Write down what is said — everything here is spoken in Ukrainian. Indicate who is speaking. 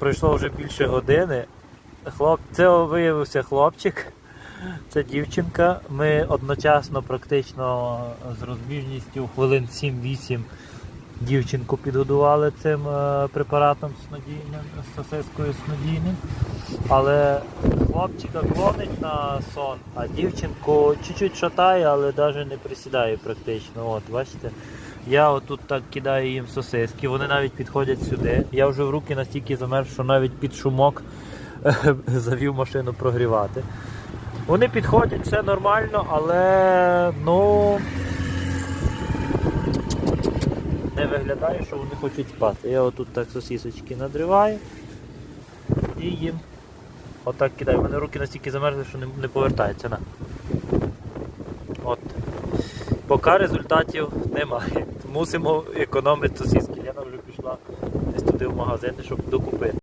Speaker 1: пройшло вже більше години. Хлоп... Це виявився хлопчик, це дівчинка. Ми одночасно, практично з розбіжністю хвилин 7-8 дівчинку підгодували цим е, препаратом снодійним, з сосискою снодійним. Але хлопчика клонить на сон, а дівчинку чуть-чуть шатає, але навіть не присідає практично. От, бачите? Я отут так кидаю їм сосиски, вони навіть підходять сюди. Я вже в руки настільки замерз, що навіть під шумок завів машину прогрівати. Вони підходять, все нормально, але ну не виглядає, що вони хочуть спати. Я отут так сосісочки надриваю і їм отак кидаю. У мене руки настільки замерзли, що не, не повертаються. На. От. Поки результатів немає. Мусимо економити сосиски. Лена вже пішла десь туди в магазин, щоб докупити.